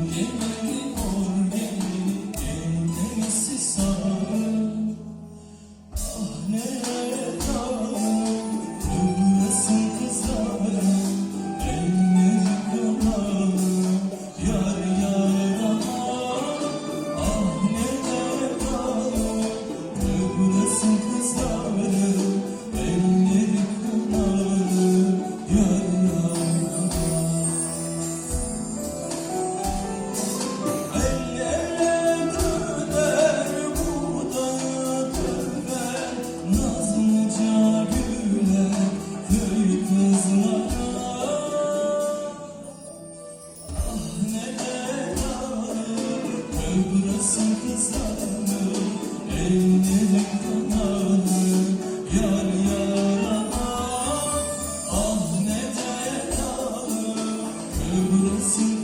Ne Bıraksan kızlarını Ellerim kanarını Yar yara ah Ah ne celalım Bıraksan